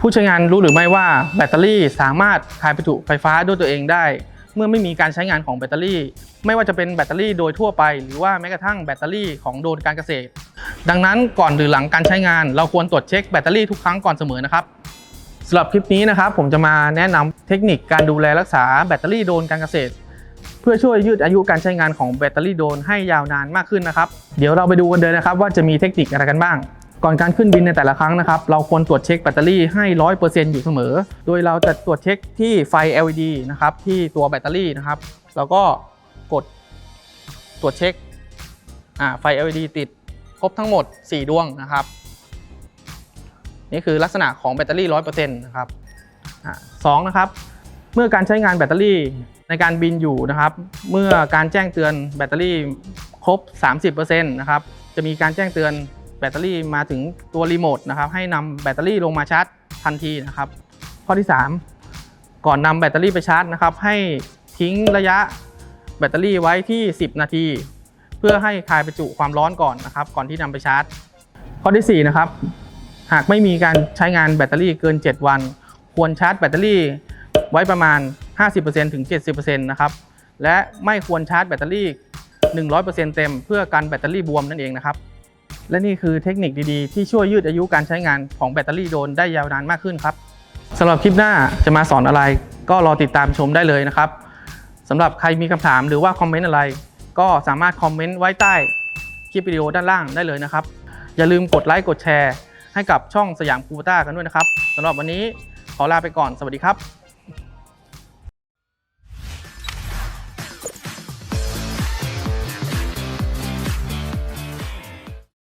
ผู้ใช้งานรู้หรือไม่ว่าแบตเตอรี่สามารถคายประจุไฟฟ้าด้วยตัวเองได้ เมื่อไม่มีการใช้งานของแบตเตอรี่ ไม่ว่าจะเป็นแบตเตอรี่โดยทั่วไป หรือว่าแม้กระทั่งแบตเตอรี่ของโดรนการเกษตร ดังนั้นก่อนหรือหลังการใช้งาน เราควรตรวจเช็คแบตเตอรี่ทุกครั้งก่อนเสมอนะครับสำหรับคลิปนี้นะครับผมจะมาแนะนำเทคนิคการดูแลรักษาแบตเตอรี่โดรนการเกษตร เพื่อช่วยยืดอายุการใช้งานของแบตเตอรี่โดรนให้ยาวนานมากขึ้นนะครับ เดี๋ยวเราไปดูกันเลยนะครับว่าจะมีเทคนิคอะไรกันบ้าง ก่อนการขึ้นบินในแต่ละครั้งนะครับ เราควรตรวจเช็คแบตเตอรี่ให้ 100%อยู่เสมอ โดยเราจะตรวจเช็คที่ไฟ LED นะครับที่ตัวแบตเตอรี่นะครับ แล้วก็กดตรวจเช็คอ่าไฟ LED ติดครบทั้งหมด 4 ดวงนะครับ นี่คือลักษณะของแบตเตอรี่ 100%นะครับสองนะครับ เมื่อการใช้งานแบตเตอรี่ในการบินอยู่นะครับ เมื่อการแจ้งเตือนแบตเตอรี่ครบ 30%นะครับ จะมีการแจ้งเตือน แบตเตอรี่มาถึงตัวรีโมทนะครับให้นำแบตเตอรี่ลงมาชาร์จทันทีนะครับข้อที่ 3 ก่อนนำแบตเตอรี่ไปชาร์จนะครับให้ทิ้งระยะแบตเตอรี่ไว้ที่ 10 นาที เพื่อให้คายประจุความร้อนก่อนนะครับ ก่อนที่นำไปชาร์จ ข้อที่ 4 นะครับ หากไม่มีการใช้งานแบตเตอรี่เกิน 7 วัน ควรชาร์จแบตเตอรี่ไว้ประมาณ 50%ถึง 70%นะครับและไม่ควรชาร์จแบตเตอรี่ 100%เต็ม เพื่อกันแบตเตอรี่บวมนั่นเองนะครับ และนี่คือเทคนิคดีๆ ที่ช่วยยืดอายุการใช้งานของแบตเตอรี่โดนได้ยาวนานมากขึ้นครับสำหรับคลิปหน้าจะมาสอนอะไร ก็รอติดตามชมได้เลยนะครับสำหรับใครมีคำถามหรือว่าคอมเมนต์อะไร ก็สามารถคอมเมนต์ไว้ใต้คลิปวิดีโอด้านล่างได้เลยนะครับ อย่าลืมกดไลค์กดแชร์ ให้กับช่องสยามคูปต้ากันด้วยนะครับสำหรับวันนี้ขอลาไปก่อนสวัสดีครับ